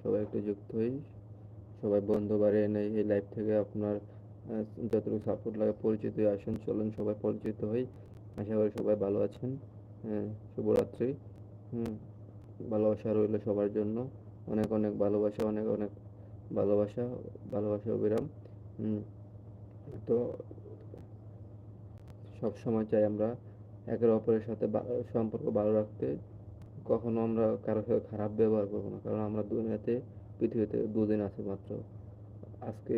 সবাই একটু যুক্ত হই। সবাই বন্ধু বাড়িয়ে নেই এই লাইভ থেকে আপনার যতটুকু সাপোর্ট লাগে পরিচিত আসুন চলুন সবাই পরিচিত হই। আশা করি সবাই ভালো আছেন। হ্যাঁ, শুভরাত্রি। হুম ভালোবাসা রইল সবার জন্য। অনেক অনেক ভালোবাসা অনেক অনেক ভালোবাসা ভালোবাসা অবিরাম। তো সব সময় চাই আমরা একে অপরের সাথে সম্পর্ক ভালো রাখতে। কখনো আমরা কারোর সাথে খারাপ ব্যবহার করব না, কারণ আমরা দুনিয়াতে, পৃথিবীতে দুদিন আছে মাত্র। আজকে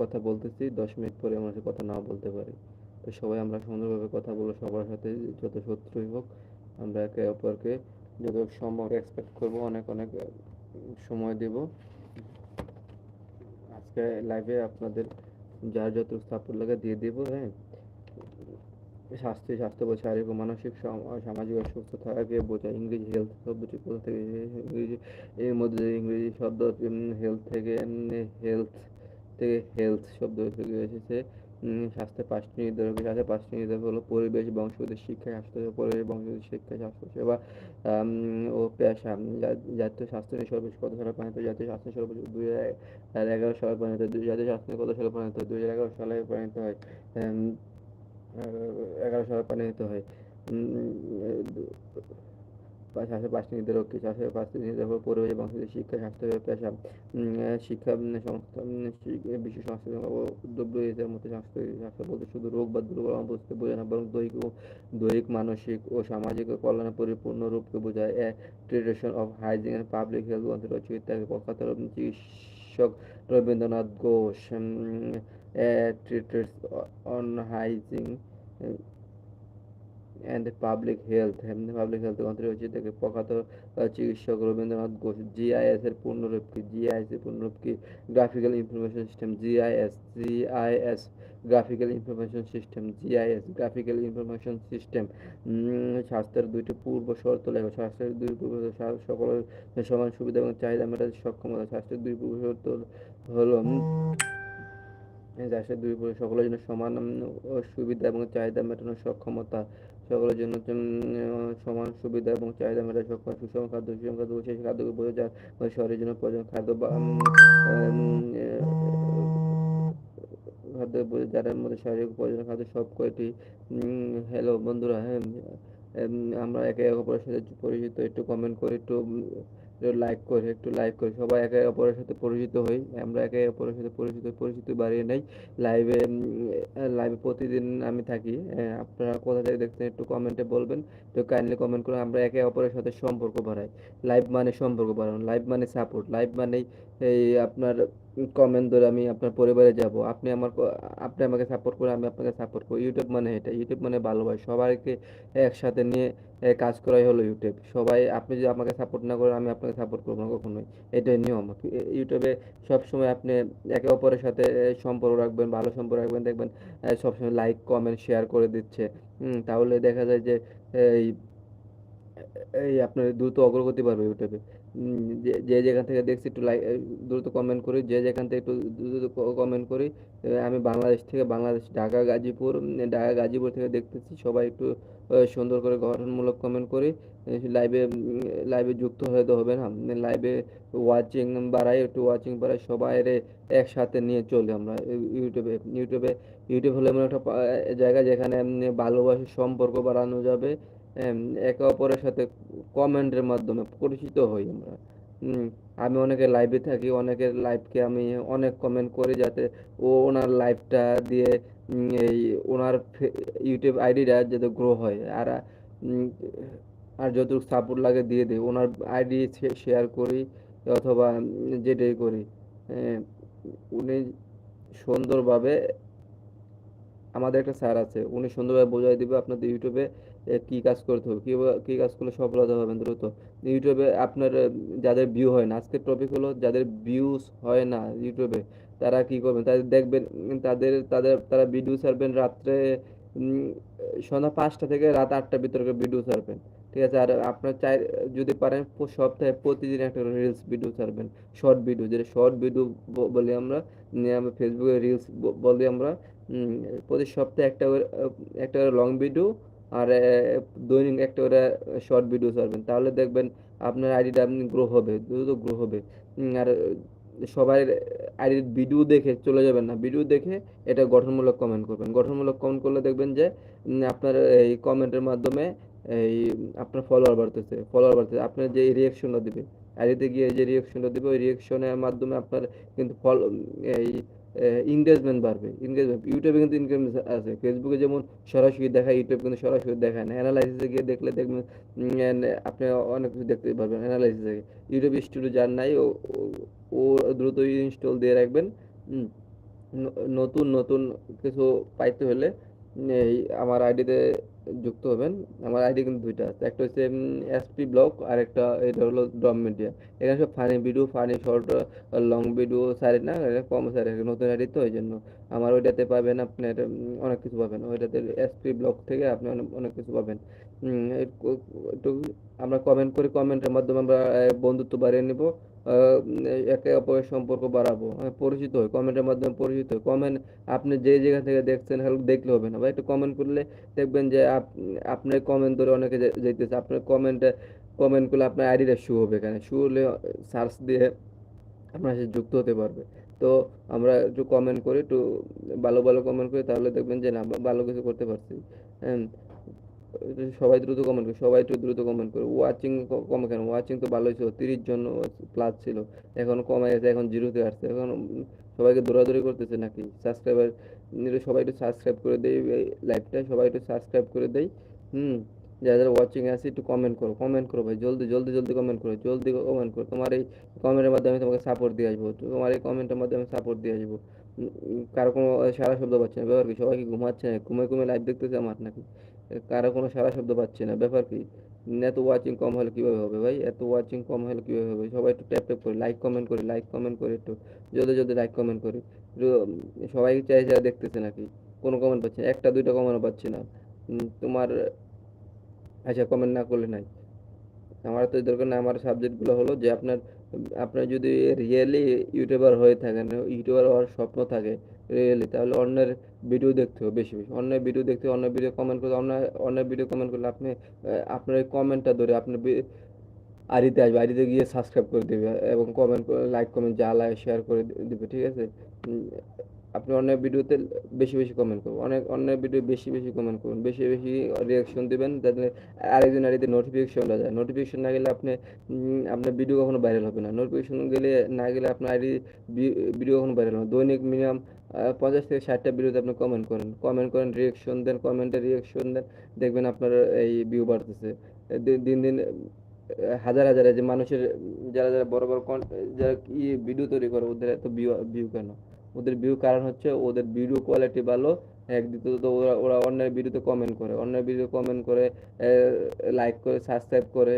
কথা বলতেছি, দশ মিনিট পরে আমরা কথা নাও বলতে পারি। তো সবাই আমরা সুন্দরভাবে কথা বলে সবার সাথে যত শত্রুই হোক, আমরা একে অপরকে যত সম্ভব এক্সপেক্ট করব, অনেক অনেক সময় দেব। আজকে লাইভে আপনাদের যার যত সাপোর্ট লাগে দিয়ে দিব হ্যাঁ? স্বাস্থ্য স্বাস্থ্য বা শারীরিক ও মানসিক সামাজিক ও সুস্থ থাকাকে বোঝায় ইংরেজি হেলথ শব্দটি কোথা থেকে? ইংরেজি এর মধ্যে ইংরেজি শব্দ হেলথ থেকে হেলথ থেকে হেলথ শব্দ থেকে এসেছে। উম, স্বাস্থ্যের পাঁচটি নির্ধারক স্বাস্থ্যের পাঁচটি নির্ধারক হলো পরিবেশ বংশগত শিক্ষা স্বাস্থ্য সেবা, পরিবেশ বংশগত শিক্ষা স্বাস্থ্য সেবা ও পেশা। জাতীয় স্বাস্থ্য নিয়ে সর্বোচ্চ কত সালে প্রণীত? জাতীয় স্বাস্থ্য সর্বোচ্চ দুই হাজার এগারো সালে প্রণীত। জাতীয় স্বাস্থ্য কত সালে প্রণীত? দুই হাজার এগারো সালে প্রণীত হয়। উম, এগারো সালে হয় শিক্ষা স্বাস্থ্য পেশা শিক্ষা স্বাস্থ্য স্বাস্থ্য শুধু রোগ বা দুর্বল বোঝায় দৈহিক ও দৈহিক মানসিক ও সামাজিক কল্যাণে পরিপূর্ণ রূপকে বোঝায়। অফ হাইজিন পাবলিক হেলথ প্রখ্যাত চিকিৎসক Rabindranath Ghosh treatise on hygiene and public health public health গ্রন্থের রচিত থেকে প্রখ্যাত চিকিৎসক রবীন্দ্রনাথ ঘোষ। জিআইএস এর পূর্ণরূপ কি? জিআইএস এর পূর্ণরূপ কি? Graphical information system GIS GIS graphical information system GIS graphical information system স্বাস্থ্যের দুইটি পূর্ব শর্ত লেখো। স্বাস্থ্যের দুই পূর্ব সকলের সমান সুবিধা এবং চাহিদা মেটাতে সক্ষমতা। স্বাস্থ্যের দুই পূর্ব শর্ত হলো স্বাস্থ্যের দুই সকলের জন্য সমান সুবিধা এবং চাহিদা মেটানোর সক্ষমতা। সকলের জন্য সমান সুবিধা এবং চাহিদা মেটানোর সক্ষম সুষম খাদ্য সুষম খাদ্য সেই মানে শরীরের জন্য প্রয়োজন। খাদ্য বা খাদ্য যার মধ্যে শারীরিক প্রয়োজন। খাদ্য সব কয়টি হ্যালো বন্ধুরা হ্যাঁ আমরা একে অপরের সাথে পরিচিত। একটু কমেন্ট করে, একটু লাইক করে, একটু লাইক করে। সবাই একে অপরের সাথে পরিচিত হই। আমরা একে অপরের সাথে পরিচিত পরিচিত বাড়িয়ে নেই। লাইভে লাইভে প্রতিদিন আমি থাকি। আপনারা কোথা থেকে দেখছেন একটু কমেন্টে বলবেন। তো কাইন্ডলি কমেন্ট করে আমরা একে অপরের সাথে সম্পর্ক বাড়াই। লাইভ মানে সম্পর্ক বাড়ানো লাইভ মানে সাপোর্ট লাইভ মানেই এই আপনার কমেন্ট ধরে আমি আপনার পরিবারে যাব। আপনি আমার আপনি আমাকে সাপোর্ট করে, আমি আপনাকে সাপোর্ট করি ইউটিউব মানে এটা ইউটিউব মানে ভালোবাসা। সবাইকে একসাথে নিয়ে কাজ করাই হলো ইউটিউব সবাই, আপনি যদি আমাকে সাপোর্ট না করেন, আমি আপনাকে সাপোর্ট করব না কখনোই। এটাই নিয়ম। ইউটিউবে সবসময় আপনি একে অপরের সাথে সম্পর্ক রাখবেন, ভালো সম্পর্ক রাখবেন। দেখবেন সবসময় লাইক কমেন্ট শেয়ার করে দিচ্ছে। তাহলে দেখা যায় যে এই এই আপনার দ্রুত অগ্রগতি বাড়বে ইউটিউবে যে যেখান থেকে দেখছি একটু লাইক দ্রুত কমেন্ট করি, যে যেখান থেকে একটু দ্রুত কমেন্ট করি আমি বাংলাদেশ থেকে বাংলাদেশ, ঢাকা, গাজীপুর ঢাকা, গাজীপুর থেকে দেখতেছি, সবাই একটু সুন্দর করে গঠনমূলক কমেন্ট করি লাইভে লাইভে যুক্ত হতে হবে না লাইভে ওয়াচিং বাড়াই, একটু ওয়াচিং বাড়াই সবাই একসাথে নিয়ে চলি আমরা ইউটিউবে ইউটিউবে ইউটিউব হলো এমন একটা জায়গা যেখানে ভালোবাসার সম্পর্ক বাড়ানো যাবে একে অপরের সাথে কমেন্টের মাধ্যমে পরিচিত হই আমরা। আমি অনেকের লাইভে থাকি, অনেকের লাইভকে আমি অনেক কমেন্ট করি যাতে ও ওনার লাইভটা দিয়ে এই ওনার ইউটিউব আইডিটা যাতে গ্রো হয়। আর আর যতটুকু সাপোর্ট লাগে দিয়ে দিই। ওনার আইডি শেয়ার করি অথবা যেটাই করি। উনি সুন্দরভাবে আমাদের একটা স্যার আছে, উনি সুন্দরভাবে বোঝাই দিবে আপনাদের ইউটিউবে কি কাজ করতে হবে, কি কাজ করলে সফলতা পাবেন দ্রুত। ইউটিউবে আপনার যাদের ভিউ হয় না, আজকের টপিক হলো যাদের ভিউজ হয় না ইউটিউবে, তারা কি করবেন? তাদের দেখবেন, তাদের তাদের, তারা ভিডিও ছাড়বেন রাত্রে সন্ধ্যা পাঁচটা থেকে রাত আটটা ভিতরে ভিডিও ছাড়বেন, ঠিক আছে? আর আপনার চাই, যদি পারেন সপ্তাহে প্রতিদিন একটা রিলস ভিডিও ছাড়বেন শর্ট ভিডিও যেটা শর্ট ভিডিও বলি আমরা ফেসবুকে রিলস বলি আমরা প্রতি সপ্তাহে একটা করে একটা করে লং ভিডিও আর দৈনিক একটা করে শর্ট ভিডিও ছাড়বেন। তাহলে দেখবেন আপনার আইডিটা আপনি গ্রো হবে, দ্রুত গ্রো হবে। আর সবাই আইডির ভিডিও দেখে চলে যাবেন না। ভিডিও দেখে এটা গঠনমূলক কমেন্ট করবেন। গঠনমূলক কমেন্ট করলে দেখবেন যে আপনার এই কমেন্টের মাধ্যমে এই আপনার ফলোয়ার বাড়তেছে ফলোয়ার বাড়তেছে। আপনার যে রিয়াকশনটা দিবে আইডিতে গিয়ে যে রিয়াকশনটা দিবে, ওই রিয়াকশনের মাধ্যমে আপনার কিন্তু ফল এই এঙ্গেজমেন্ট বাড়বে। এঙ্গেজমেন্ট ইউটিউবে কিন্তু এনগেজমেন্ট আছে। ফেসবুকে যেমন সরাসরি দেখায় ইউটিউব কিন্তু সরাসরি দেখায় না। অ্যানালাইসিসে গিয়ে দেখলে দেখবেন আপনি অনেক কিছু দেখতে পারবেন অ্যানালাইসিসে ইউটিউব স্টুডিও যার নাই, ও ও দ্রুত ইনস্টল দিয়ে রাখবেন। নতুন নতুন কিছু পাইতে হলে আমার আইডিতে যুক্ত হবেন। আমার আইডি কিন্তু দুইটা আছে। একটা হচ্ছে এসপি ব্লগ আর একটা এটা হলো ড্রম মিডিয়া এখানে সব funny video funny short long video সারি না কম সারি নতুন আইডি তো ওই জন্য আমার ওইটাতে পাবেন আপনার অনেক কিছু পাবেন। ওইটাতে এসপি ব্লগ থেকে আপনি অনেক কিছু পাবেন। একটু আমরা কমেন্ট করে কমেন্টের মাধ্যমে আমরা বন্ধুত্ব বাড়িয়ে নিব। একে অপরের সম্পর্ক বাড়াবো। পরিচিত হই কমেন্টের মাধ্যমে পরিচিত হই। কমেন্ট আপনি যে জায়গা থেকে দেখছেন হ্যালো দেখলে হবে না। বা একটু কমেন্ট করলে দেখবেন যে আপনার কমেন্ট ধরে অনেকে যেতেছে আপনার কমেন্টে কমেন্ট করলে আপনার আইডিটা শু হবে এখানে। শু হলে সার্চ দিয়ে আপনার সাথে যুক্ত হতে পারবে। তো আমরা একটু কমেন্ট করি, একটু ভালো ভালো কমেন্ট করি, তাহলে দেখবেন যে না, ভালো কিছু করতে পারছি। হ্যাঁ। সবাই দ্রুত কমেন্ট করে, সবাই একটু দ্রুত কমেন্ট করে। ওয়াচিং কমে কেন? ওয়াচিং তো ভালোই ছিল, তিরিশ জন প্লাস ছিল। এখন কমে গেছে, এখন জিরোতে আসছে। এখন সবাইকে দৌড়াদৌড়ি করতেছে নাকি? সাবস্ক্রাইবার সবাই একটু সাবস্ক্রাইব করে দেয় লাইভটা সবাই একটু সাবস্ক্রাইব করে দেয় হুম, যারা যারা ওয়াচিং আছে একটু কমেন্ট করো কমেন্ট করো ভাই, জলদি জলদি জলদি কমেন্ট করো, জলদি কমেন্ট করো। তোমার এই কমেন্টের মাধ্যমে তোমাকে সাপোর্ট দিয়ে আসব, তোমার এই কমেন্টের মাধ্যমে সাপোর্ট দিয়ে আসব। কারও কোনো সারা শব্দ পাচ্ছে না, ব্যাপার কি? সবাই কি ঘুমাচ্ছে? না ঘুমে ঘুমে লাইভ দেখতেছে আমার নাকি? কারও কোনো সারা শব্দ পাচ্ছে না। ব্যাপার কি? এত ওয়াচিং কম হলে কীভাবে হবে ভাই? এত ওয়াচিং কম হলে কীভাবে হবে? সবাই একটু ট্যাপ ট্যাপ করি লাইক কমেন্ট করি লাইক কমেন্ট করি একটু জলদি জলদি লাইক কমেন্ট করি। সবাই চাই চাই দেখতেছে নাকি? কোনো কমেন্ট পাচ্ছে না। একটা, দুইটা কমেন্ট পাচ্ছি না। তোমার আচ্ছা কমেন্ট না করলে নাই। আমার তো দরকার না আমার সাবজেক্টগুলো হলো যে আপনার আপনার যদি রিয়েলি ইউটিউবার হয়ে থাকেন ইউটিউবার হওয়ার স্বপ্ন থাকে রিয়েলি তাহলে অন্যের ভিডিও দেখতে হবে বেশি বেশি। অন্যের ভিডিও দেখতে অন্য ভিডিও কমেন্ট করলে অন্য অন্যের ভিডিও কমেন্ট করলে আপনি আপনার এই কমেন্টটা ধরে আপনার আড়িতে আসবে, আড়িতে গিয়ে সাবস্ক্রাইব করে দেবে এবং কমেন্ট করে লাইক কমেন্ট যা লাইক শেয়ার করে দেবে, ঠিক আছে? আপনি অনেক ভিডিওতে বেশি বেশি কমেন্ট করুন। অনেক অনেক ভিডিও বেশি বেশি কমেন্ট করুন। বেশি বেশি রিয়াকশন দেবেন যাতে আরেকজন আরেকদিন নোটিফিকেশনটা যায়। নোটিফিকেশন না গেলে আপনি আপনার ভিডিও কখনো ভাইরাল হবে না। নোটিফিকেশন গেলে, না গেলে আপনার আইডি ভিডিও কখনো ভাইরাল হবে দৈনিক মিনিমাম পঞ্চাশ থেকে ষাটটা ভিডিওতে আপনি কমেন্ট করেন। কমেন্ট করেন রিয়াকশন দেন কমেন্টে রিয়াকশন দেন, দেখবেন আপনার এই ভিউ বাড়তেছে। দিন দিন হাজার হাজার যে মানুষের, যারা যারা বড় বড় যারা কি ভিডিও তৈরি করে, ওদের এত ভিউ ভিউ কেন? ওদের ভিউ কারণ হচ্ছে ওদের ভিডিও কোয়ালিটি ভালো। এক দ্বিতীয়ত ওরা ওরা অন্যের ভিডিওতে কমেন্ট করে। অন্যের ভিডিও কমেন্ট করে লাইক করে সাবস্ক্রাইব করে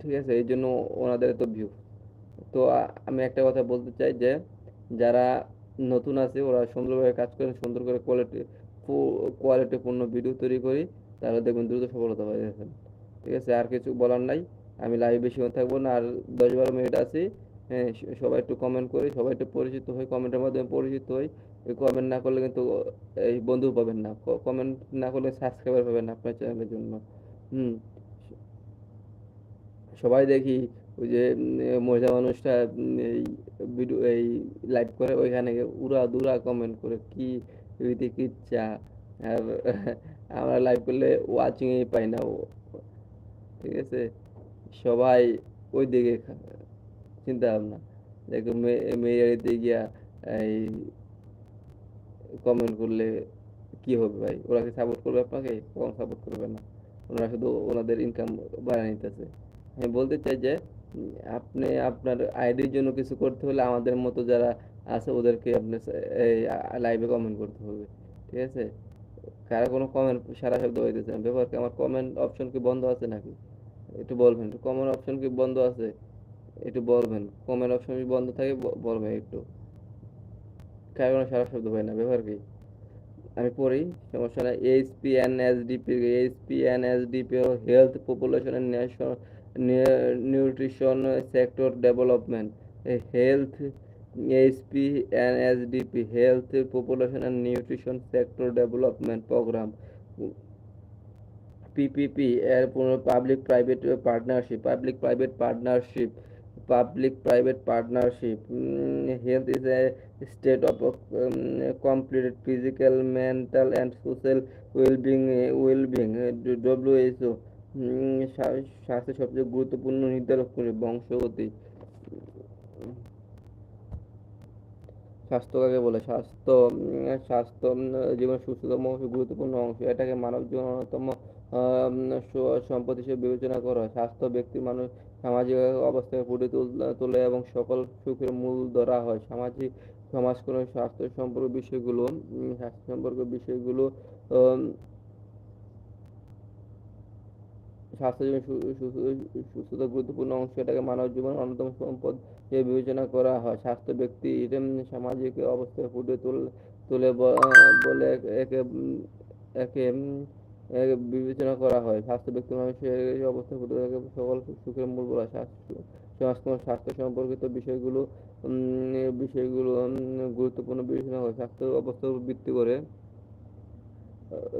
ঠিক আছে? এই জন্য ওনাদের তো ভিউ তো আমি একটা কথা বলতে চাই যে, যারা নতুন আছে, ওরা সুন্দরভাবে কাজ করেন সুন্দর করে কোয়ালিটি কোয়ালিটিপূর্ণ ভিডিও তৈরি করি, তাহলে দেখবেন দ্রুত সফলতা পাই ঠিক আছে? আর কিছু বলার নাই। আমি লাইভ বেশি থাকব না। আর দশ বারো মিনিট আছি। সবাই একটু কমেন্ট করি, সবাই একটু পরিচিত হই কমেন্টের মাধ্যমে পরিচিত হই। কমেন্ট না করলে কিন্তু, এই বন্ধু পাবেন না। কমেন্ট না করলে সাবস্ক্রাইবার পাবেন না আপনার চ্যানেলের জন্য। হুম সবাই দেখি ওই যে মহিলা মানুষটা এই ভিডিও এই লাইভ করে, ওইখানে উড়া দুরা কমেন্ট করে, কি রীতি কিচ্ছা? আর আমরা লাইভ করলে ওয়াচিংই পাই না। ঠিক আছে? সবাই ওই দিকে চিন্তা ভাবনা দেখো মেয়ে বাড়িতে গিয়া, এই কমেন্ট করলে কি হবে ভাই? ওরা কি সাপোর্ট করবে আপনাকে? কম সাপোর্ট করবে না? ওনারা শুধু ওনাদের ইনকাম বাড়ায় নিতেছে। আমি বলতে চাই যে, আপনি আপনার আইডির জন্য কিছু করতে হলে আমাদের মতো যারা আছে ওদেরকে আপনি এই লাইভে কমেন্ট করতে হবে। ঠিক আছে? কারা কোনো কমেন্ট সারা শব্দ হইতেছে ব্যাপার আমার কমেন্ট অপশন কি বন্ধ আছে নাকি? একটু বলবেন, একটু কমেন্ট অপশন কি বন্ধ আছে? একটু বলবেন কমেন্ট অপশন বন্ধ থাকে বলবেন একটু। কারণ সারা শব্দ হয় না, ব্যবহার কি? আমি পড়ি, সমস্যা নাই HP N S DP HP N S DP health population and national nutrition sector development health HP N S DP health population and nutrition sector development programme PPP এর public private partnership public private partnership public private partnership health is a state of complete physical mental and social wellbeing wellbeing WHO স্বাস্থ্যের সবচেয়ে গুরুত্বপূর্ণ নির্ধারক করে বংশগতি। স্বাস্থ্য কাকে বলে? স্বাস্থ্য স্বাস্থ্য জীবনের সুস্থতম গুরুত্বপূর্ণ অংশ। এটাকে মানব জীবনের অন্যতম সম্পদ হিসেবে বিবেচনা করা হয়। স্বাস্থ্য ব্যক্তি মানুষ সামাজিক অবস্থায় ফুটে তোলে এবং সকল সুখের মূল ধরা হয়। সামাজিক সমাজকরণ স্বাস্থ্য সম্পর্ক বিষয়গুলো স্বাস্থ্য সম্পর্ক বিষয়গুলো স্বাস্থ্য সুস্থতা গুরুত্বপূর্ণ অংশ এটাকে মানব জীবনের অন্যতম সম্পদ বিবেচনা করা হয়। স্বাস্থ্য ব্যক্তির সামাজিক অবস্থায় ফুটে তোলে বলে একে একে বিবেচনা করা হয়। স্বাস্থ্য ব্যক্তি মানুষের অবস্থায় ফুটে থাকে সকল সুখের মূল বলা স্বাস্থ্য স্বাস্থ্য সম্পর্কিত বিষয়গুলো বিষয়গুলো গুরুত্বপূর্ণ বিবেচনা হয় স্বাস্থ্য অবস্থার উপর ভিত্তি করে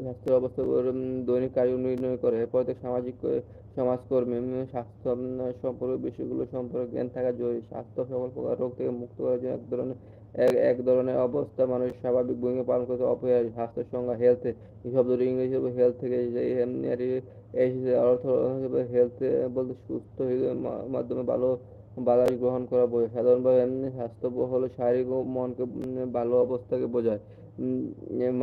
স্বাস্থ্যের অবস্থা দৈনিক কার্য নির্ণয় করে। প্রত্যেক সামাজিক সমাজকর্মী স্বাস্থ্য সম্পর্কে বিষয়গুলো সম্পর্কে জ্ঞান থাকা জরুরি। স্বাস্থ্য সকল প্রকার রোগ থেকে মুক্ত করার জন্য এক ধরনের এক ধরনের অবস্থা, মানুষ স্বাভাবিক ভূমিকা পালন করতে অপরিহার্য স্বাস্থ্যের সংজ্ঞা হেলথ এই শব্দটি ইংরেজি হেলথ থেকে এই অর্থ হেলথ বলতে সুস্থ মাধ্যমে ভালো বাতাস গ্রহণ করা বোঝায়। সাধারণভাবে এমনি স্বাস্থ্য হলো শারীরিক ও মনকে ভালো অবস্থাকে বোঝায়।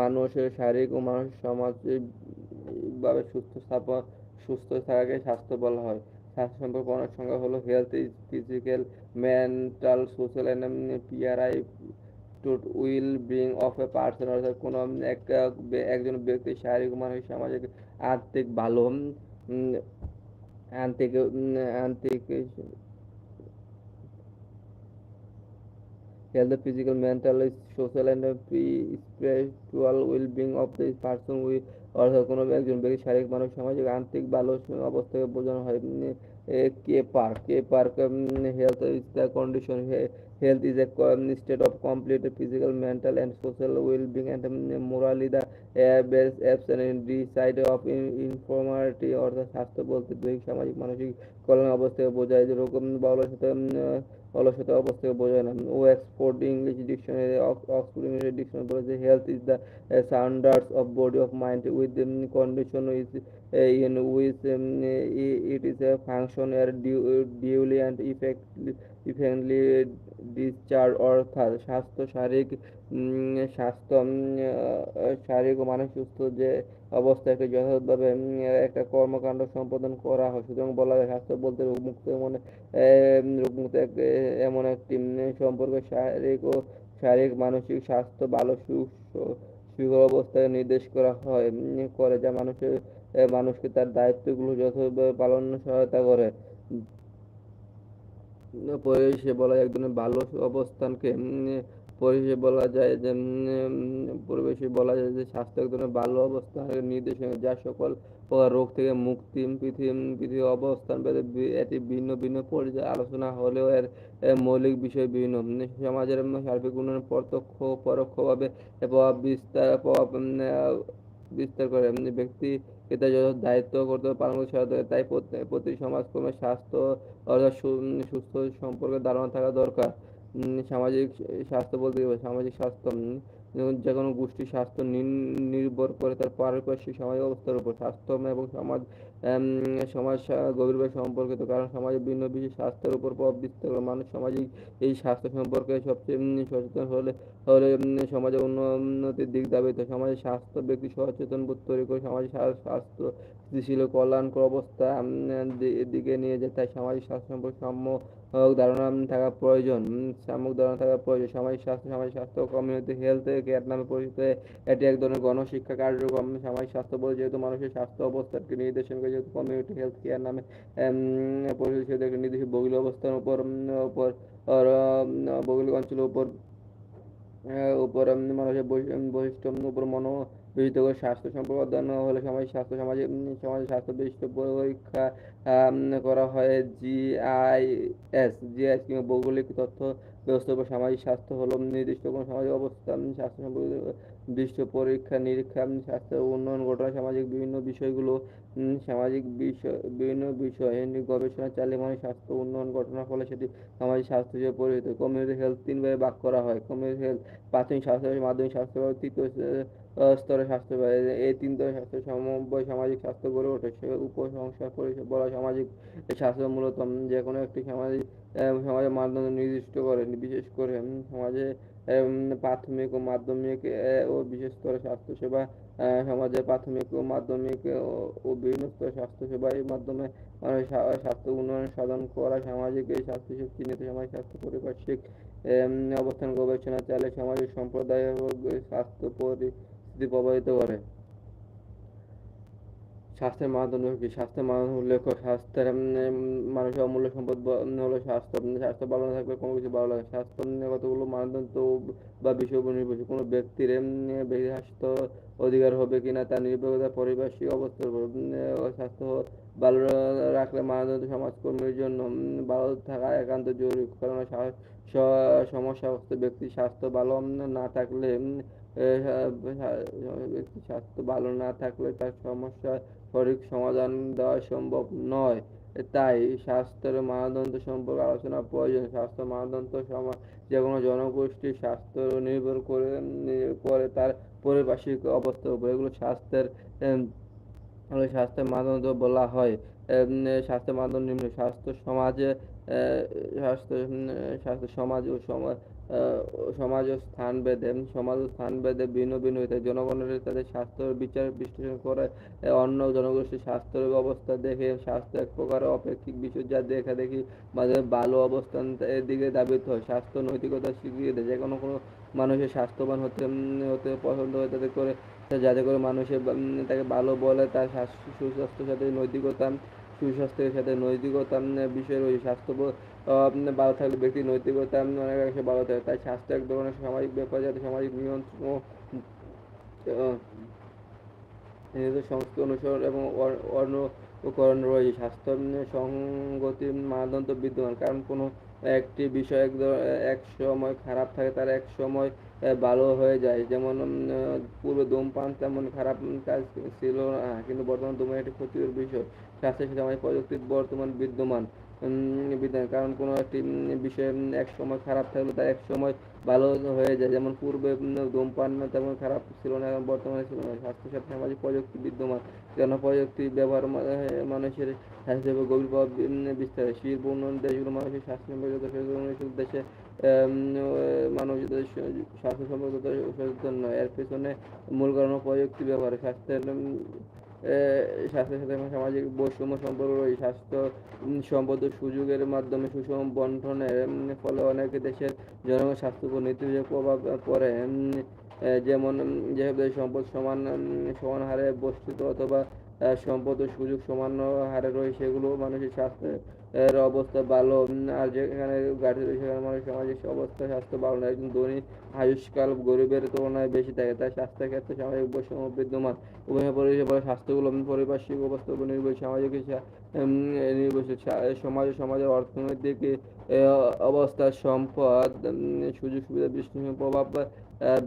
মানুষের শারীরিক ও মানসিক সামাজিকভাবে সুস্থ স্থাপন সুস্থ থাকাকে স্বাস্থ্য বলা হয়। স্বাস্থ্য সম্পর্কে অনেক সংজ্ঞা হলো health is physical mental social and PRI to wellbeing of a person অর্থাৎ কোনো একজন ব্যক্তি শারীরিক মানসিক সামাজিক আর্থিক ভালো আর্থিক আর্থিক health, the physical, mental, social, and spiritual well-being of the person with অর্থাৎ কোনো একজন ব্যক্তি শারীরিক, মানসিক, সামাজিক আন্তরিক ভালো অবস্থাকে বোঝানো হয় K Park K Park health is the condition health is a state of complete physical mental and social wellbeing and morally the base absent D side of informality অর্থাৎ স্বাস্থ্য বলতে দৈহিক, সামাজিক, মানসিক কল্যাণ অবস্থাকে বোঝায় রকম বা অলসতা অলসতা অবস্থাকে বোঝায় না। ও export English dictionary Oxford English dictionary বলেছে health is the standards of body of mind with condition is in with it is a function এর duly function effect duly discharge অর্থাৎ স্বাস্থ্য, শারীরিক স্বাস্থ্য শারীরিক ও মানসিক সুস্থ যে অবস্থাকে যথাযথভাবে একটা কর্মকাণ্ড সম্পাদন করা হয়। সুতরাং বলা যায়, স্বাস্থ্য বলতে রোগমুক্ত এমন রোগমুক্ত এমন একটি সম্পর্ক। শারীরিক ও শারীরিক মানসিক স্বাস্থ্য ভালো, সুস্থ অবস্থায় নির্দেশ করা হয় করে, যা মানুষের মানুষকে তার দায়িত্বগুলো যথাযথভাবে পালনে সহায়তা করে। পরিবেশে বলা এক ধরনের ভালো অবস্থানকে পরিবেশে বলা যায় যে পরিবেশে বলা যায় যে, স্বাস্থ্য এক ধরনের ভালো অবস্থান নির্দেশনা, যা সকল প্রকার রোগ থেকে মুক্তি পৃথিবী পৃথিবী অবস্থান এটি ভিন্ন ভিন্ন পর্যায়ে আলোচনা হলেও এর মৌলিক বিষয় বিভিন্ন সমাজের সার্বিক উন্নয়ন প্রত্যক্ষ, পরোক্ষভাবে প্রভাব বিস্তার প্রভাব বিস্তার করে ব্যক্তি এটা যত দায়িত্ব করতে পালন করতে তাই প্রতি সমাজকর্মে স্বাস্থ্য, অর্থাৎ সুস্থ সম্পর্কে ধারণা থাকা দরকার। সামাজিক স্বাস্থ্য বলতে সামাজিক স্বাস্থ্য যে কোনো গোষ্ঠীর স্বাস্থ্য নির্ভর করে তার পারিপার্শ্বিক সামাজিক অবস্থার উপর। স্বাস্থ্য এবং সমাজ সমাজ গভীরভাবে সম্পর্কিত, কারণ সমাজে ভিন্ন বিশেষ স্বাস্থ্যের উপর প্রভাব বিস্তার করে। মানুষ সামাজিক এই স্বাস্থ্য সম্পর্কে সবচেয়ে সচেতন হলে হলে সমাজের উন্নতির দিক দাবিত সমাজের স্বাস্থ্য ব্যক্তি সচেতন বোধ তৈরি করে সামাজিক স্বাস্থ্য স্থিতিশীল কল্যাণকর অবস্থা দিকে নিয়ে যায়। তাই সামাজিক স্বাস্থ্য সম্পর্কে সাম্য ধারণা থাকা প্রয়োজন। সাময়িক ধারণা থাকা প্রয়োজন। সামাজিক স্বাস্থ্য সামাজিক স্বাস্থ্য কমিউনিটি হেলথ কেয়ার নামে পরিচিত এটি এক ধরনের গণশিক্ষা কার্যক্রম। সামাজিক স্বাস্থ্য বলে যেহেতু মানুষের স্বাস্থ্য অবস্থাকে নির্দেশন করে, যেহেতু কমিউনিটি হেলথ কেয়ার নামে পরিচিত, সেহেতু একটি নির্দিষ্ট ভৌগোলিক অবস্থানের উপর উপর ভৌগোলিক অঞ্চলের উপর উপর মানুষের বৈশিষ্ট্য, উপর মনো বিহিত করে স্বাস্থ্য সম্পর্ক অধ্যয়ন হলে সামাজিক স্বাস্থ্য সমাজে সমাজের স্বাস্থ্য বিশিষ্ট পরীক্ষা করা হয়। জিআইএস জিআইএস কিংবা ভৌগোলিক তথ্য ব্যবস্থা বা সামাজিক স্বাস্থ্য হলো নির্দিষ্ট কোনো সামাজিক অবস্থা উম, স্বাস্থ্য সম্পর্কিত নির্দিষ্ট পরীক্ষা নিরীক্ষা স্বাস্থ্য উন্নয়ন ঘটনা সামাজিক বিভিন্ন বিষয়গুলো সামাজিক বিষয় বিভিন্ন বিষয়ে গবেষণা চালিয়ে মানুষ স্বাস্থ্য উন্নয়ন ঘটনার ফলে সেটি সামাজিক স্বাস্থ্য হিসেবে পরিচিত কমিউনিটি হেলথ তিনভাবে ভাগ করা হয় কমিউনিটি হেলথ প্রাথমিক স্বাস্থ্য মাধ্যমিক স্বাস্থ্য সেবা, তৃতীয় আহ, স্তরের স্বাস্থ্য সেবা। এই- তিন স্তরের স্বাস্থ্য সমন্বয় সামাজিক স্বাস্থ্য গড়ে ওঠে সে উপসংস্কার পরিষেবা বলা সামাজিক স্বাস্থ্য মূলত যে কোনো একটি সামাজিক সমাজের মানদণ্ড নির্দিষ্ট করে, বিশেষ করে সমাজে প্রাথমিক ও মাধ্যমিক ও বিশেষ স্তরের স্বাস্থ্যসেবা সমাজে প্রাথমিক ও মাধ্যমিক, ও- বিভিন্ন স্তরের স্বাস্থ্যসেবার মাধ্যমে স্বাস্থ্য উন্নয়ন সাধন করা, সামাজিক এই স্বাস্থ্য চিহ্নিত সামাজিক স্বাস্থ্য পারিপার্শ্বিক অবস্থান গবেষণা চালে সামাজিক সম্প্রদায় স্বাস্থ্য পরিস্থিতি প্রভাবিত করে। স্বাস্থ্যের মানদণ্ড কি স্বাস্থ্যের মানদণ্ড উল্লেখ স্বাস্থ্যের মানুষের অমূল্য সম্পদ হলো স্বাস্থ্য স্বাস্থ্য ভালো না থাকলে কোনো কিছু ভালো লাগে স্বাস্থ্য কতগুলো মানদণ্ড বা বিষয় উপর নির্ভরশীল। কোনো ব্যক্তির ব্যক্তি স্বাস্থ্য অধিকার হবে কিনা তার নির্ভরতা পারিপার্শ্বিক অবস্থার উপর স্বাস্থ্য ভালো রাখলে মানদণ্ড সমাজকর্মীর জন্য ভালো থাকা একান্ত জরুরি। কারণ স্বা- স- সমস্যাগ্রস্ত ব্যক্তির স্বাস্থ্য ভালো না থাকলে স্বাস্থ্য ভালো না থাকলে তার সমস্যা সঠিক সমাধান দেওয়া সম্ভব নয়। তাই স্বাস্থ্যের মানদণ্ড সম্পর্কে আলোচনা প্রয়োজন। স্বাস্থ্য মানদণ্ড সমাজ যে কোনো জনগোষ্ঠীর স্বাস্থ্য নির্ভর করে করে তার পারিপার্শ্বিক অবস্থার উপর। এগুলো স্বাস্থ্যের স্বাস্থ্যের মানদণ্ড বলা হয়। স্বাস্থ্যের মানদণ্ড নিম্ন। স্বাস্থ্য সমাজে স্বাস্থ্য স্বাস্থ্য সমাজ ও সমাজ সমাজ ও স্থান ভেদে, সমাজ ও স্থান ভেদে ভিন্ন ভিন্ন থাকে জনগণের তাদের স্বাস্থ্য বিচার বিশ্লেষণ করে অন্য জনগোষ্ঠীর স্বাস্থ্যের অবস্থা দেখে, স্বাস্থ্য এক প্রকার অপেক্ষিক বিষয় যা দেখা দেখি মাঝে ভালো অবস্থান এর দিকে ধাবিত হয়। স্বাস্থ্য নৈতিকতা স্বীকৃতি দেয়। যে কোনো কোনো মানুষের স্বাস্থ্যবান হতে হতে পছন্দ হয় তাদের করে, যাতে করে মানুষের তাকে ভালো বলে, তার স্বাস্থ্য, সুস্বাস্থ্যের সাথে নৈতিকতা সুস্বাস্থ্যের সাথে নৈতিকতা বিষয় রয়েছে স্বাস্থ্য ভালো থাকলে ব্যক্তির নৈতিকতা অনেকাংশে ভালো থাকে। তাই স্বাস্থ্য এক ধরনের সামাজিক ব্যাপার যাতে সামাজিক নিয়ন্ত্রণ নিজেদের সংস্কৃতি অনুসরণ এবং অনুকরণ রয়েছে। স্বাস্থ্য সংগতি মানদণ্ড বিদ্যমান। কারণ কোনো একটি বিষয় এক সময় খারাপ থাকে, তার এক সময় ভালো হয়ে যায়। যেমন পূর্বে ধূমপান তেমন খারাপ কাজ ছিল না, কিন্তু বর্তমান ধূমপান একটি ক্ষতিকর বিষয়। স্বাস্থ্যের সাথে আমাদের প্রযুক্তির বর্তমান বিদ্যমান বিদ্যমান। কারণ কোনো একটি বিষয় এক সময় খারাপ থাকলে তা এক সময় ভালো হয়ে যায়। যেমন, পূর্বে ধূমপান তেমন খারাপ ছিল না বর্তমানে ছিল না। স্বাস্থ্যের সাথে সামাজিক প্রযুক্তি বিদ্যমান। কেন প্রযুক্তি ব্যবহার মানুষের স্বাস্থ্য সেবা গভীর প্রভাব বিস্তার শিল্প উন্নয়ন দেশগুলো মানুষের স্বাস্থ্য দেশে মানুষ স্বাস্থ্য সম্পর্কে সচেতন নয় এর পেছনে মূল কারণ প্রযুক্তি ব্যবহার, স্বাস্থ্যের স্বাস্থ্যের সাথে সামাজিক বৈষম্য সম্পর্ক রয়েছে স্বাস্থ্য সম্পদ সুযোগের মাধ্যমে সুষম বন্টনের ফলে অনেক দেশের জনগণ স্বাস্থ্য উপর নেতিবাচক প্রভাব পড়ে যেমন যেসব দেশে সম্পদ সমান সমান হারে বস্তুত অথবা সম্পদ ও সুযোগ সমান হারে রয়েছে সেগুলো মানুষের স্বাস্থ্যের এর অবস্থা ভালো। আর যেখানে রয়েছে সেখানে মানুষের সামাজিক অবস্থা, স্বাস্থ্য ভালো না। একজন ধনী, আয়ুষ্কাল গরিবের তুলনায় বেশি থাকে। তাই স্বাস্থ্যের ক্ষেত্রে সামাজিক বৈষম্য বিদ্যমান। উভয় পরিষেবা স্বাস্থ্যগুলো পারিপার্শ্বিক অবস্থার উপর নির্ভরশীল। সামাজিক নির্ভরশীল। সমাজ সমাজের অর্থনৈতিক অবস্থা, সম্পদ সুযোগ সুবিধা বিশ্লেষণ প্রভাব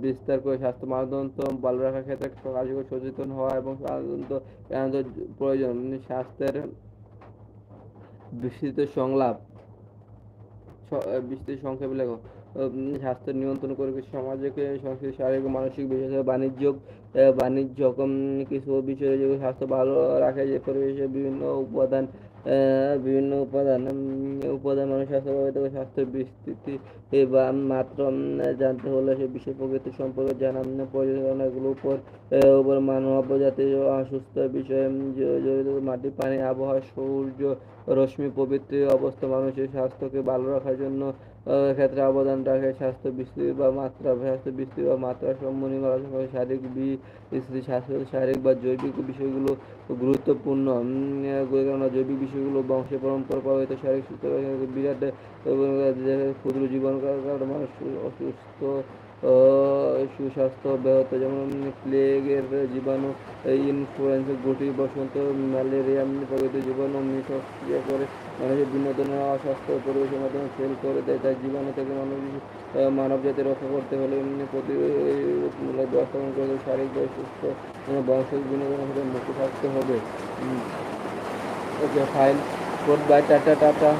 বিস্তার করে স্বাস্থ্য মানদণ্ড ভালো রাখার ক্ষেত্রে কার্যকর সচেতন হওয়া এবং প্রয়োজন। স্বাস্থ্যের বিস্তৃত সংলাপ বিস্তৃত সংক্ষেপে লেখো। স্বাস্থ্য নিয়ন্ত্রণ করবে সমাজকে, সংস্কৃতি, শারীরিক মানসিক বিশেষ বাণিজ্য বাণিজ্য কিছু বিষয়ে স্বাস্থ্য ভালো রাখে, যে পরিবেশে বিভিন্ন উপাদান বিভিন্ন উপাদান উপাদান মানুষ স্বাস্থ্য প্রভাবিত করে বিস্তৃতি বা মাত্র জানতে হলে সে বিশেষ প্রকৃতি সম্পর্কে জানা অনেকগুলো উপর উপর মানব জাতির অসুস্থ বিষয়ে জড়িত। মাটি, পানি, আবহাওয়া, সূর্য, রশ্মি প্রভৃতি অবস্থা মানুষের স্বাস্থ্যকে ভালো রাখার জন্য ক্ষেত্রে অবদান রাখে, স্বাস্থ্য বিস্তৃতি বা মাত্রা, স্বাস্থ্য বিস্তৃতি বা মাত্রা সম্বন্ধে আলোচনা শারীরিক বিস্তৃতি স্বাস্থ্য, শারীরিক বা জৈবিক বিষয়গুলো গুরুত্বপূর্ণ। কেননা জৈবিক বিষয়গুলো বংশে পরম্পরা প্রভাবিত, শারীরিক সুস্থ বিরাট ক্ষুদ্র জীবন কারণে মানুষ অসুস্থ সুস্বাস্থ্য ব্যাহত, যেমন প্লেগের জীবাণু ইনফ্লুয়েঞ্জা গুটি, বসন্ত, ম্যালেরিয়া, প্রভৃতি জীবাণু মিশক্রিয়া করে মানুষের বিনোদন অস্বাস্থ্য পরিবেশের মাধ্যমে ফেল করে দেয়। তাই জীবাণু থেকে মানুষ মানব জাতি রক্ষা করতে হলে প্রতিরোধমূলক ব্যবস্থা গ্রহণ করতে শারীরিক বৈশিষ্ট্য বংশের বিনোদন থেকে মুক্ত থাকতে হবে। Okay file good bye tata tata